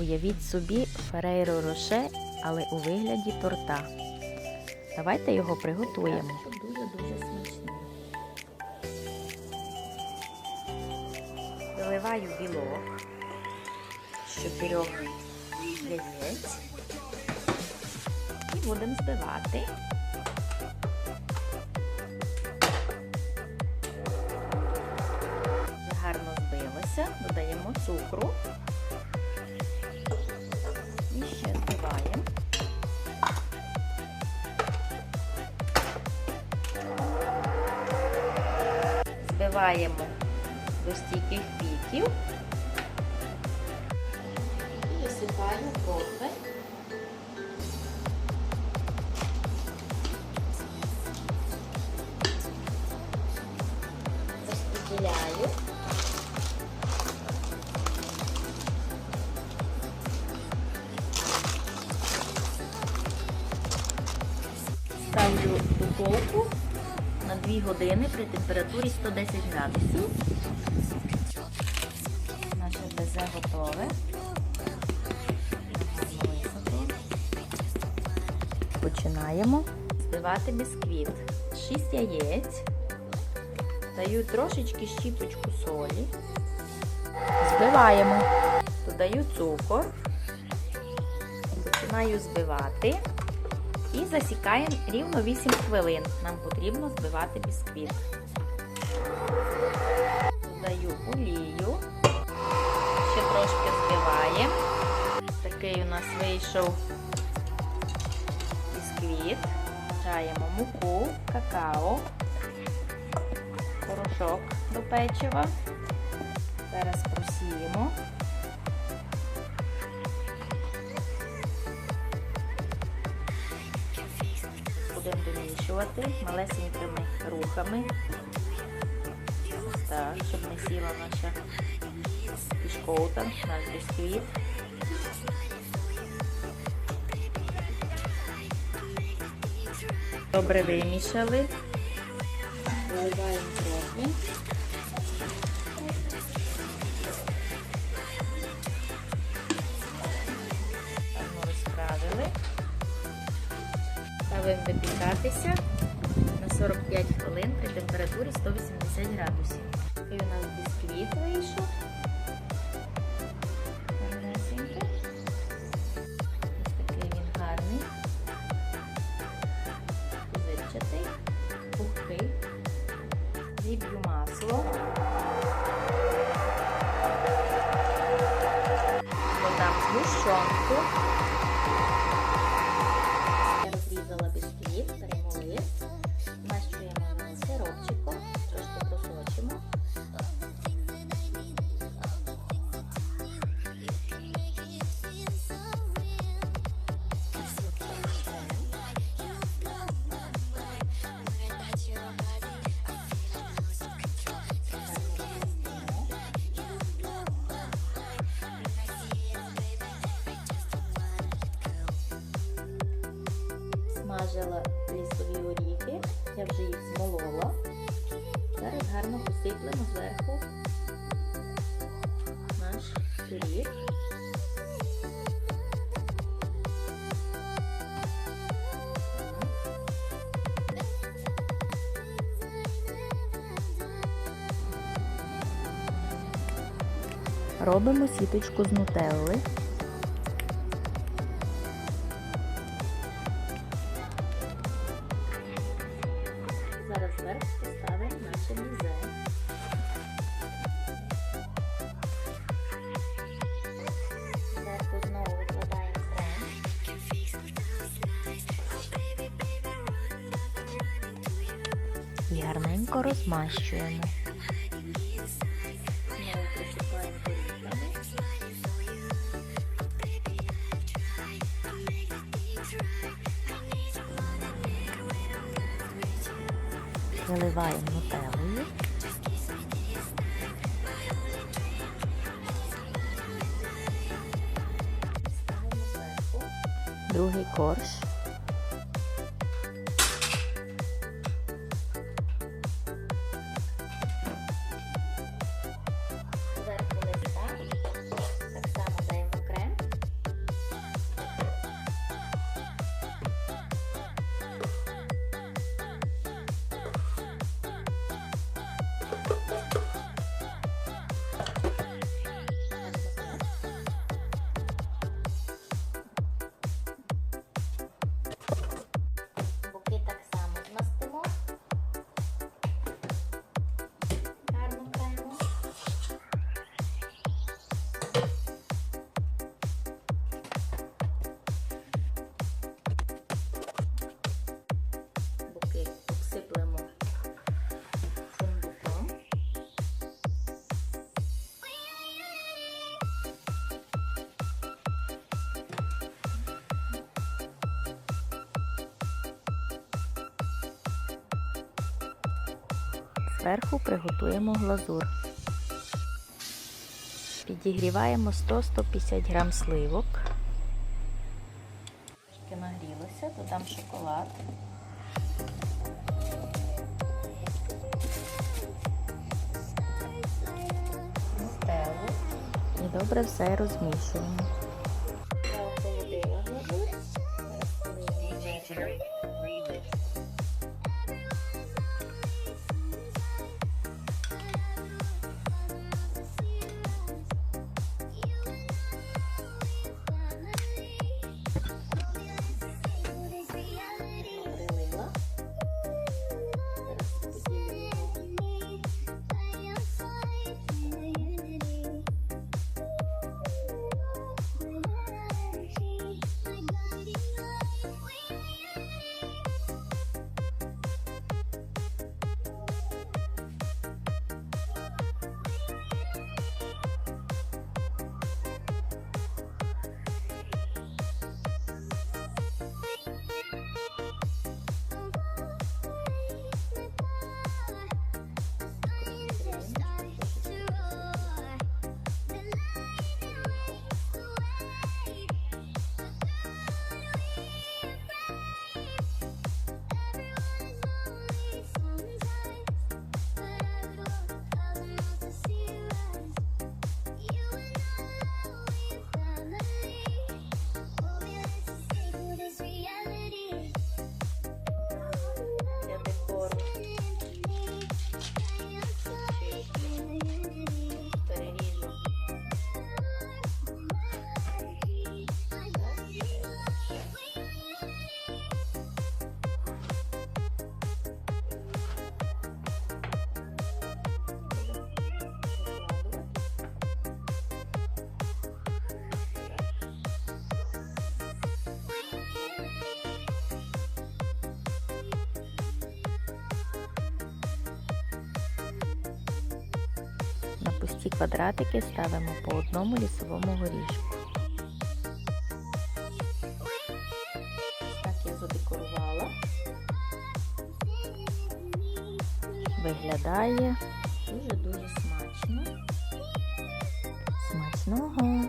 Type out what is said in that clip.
Уявіть собі ферейро роше, але у вигляді торта. Давайте його приготуємо. Дуже-дуже смачний. Виливаю білок з чотирьох яєць і будемо збивати. Гарно збилося, додаємо цукру Збиваємо до стійких піків і висипаю противень. Розподіляю. Ставлю духовку 2 години при температурі 110 градусів. Наше безе готове. Починаємо збивати бісквіт. 6 яєць. Даю трошечки щіпочку солі. Збиваємо. Додаю цукор. Починаю збивати. І засікаємо рівно 8 хвилин. Нам потрібно збивати бісквіт. Додаю олію. Ще трошки збиваємо. Такий у нас вийшов бісквіт. Чаємо муку, какао, порошок до печива. Зараз просіємо. Будемо домішувати малесенькими рухами. Так, щоб не сіла наша пішкоута, наш бісквіт. Добре вимішали. наливаємо трохи. Випікатися на 45 хвилин при температурі 180 градусів. І у нас бісквіт вийшов. Ось такий він гарний. Пухкий. Зіб'ю масло. Додам згущенку. Бісквіт, перемолив. Змащуємо сиропчиком, трошки Смажила лісові оріхи, я вже їх змолола. Зараз гарно посиплемо зверху наш пиріг. Робимо сіточку з нутелли. Гарненько розмащуємо. Заливаємо нутеллою. Другий корж. Зверху приготуємо глазур. Підігріваємо 100-150 грам сливок. Трошки нагрілося, додам шоколад. Нутеллу. І добре все розмішуємо. Пусті квадратики ставимо по одному лісовому горішку. Так я задекорувала. Виглядає дуже-дуже смачно. Смачного!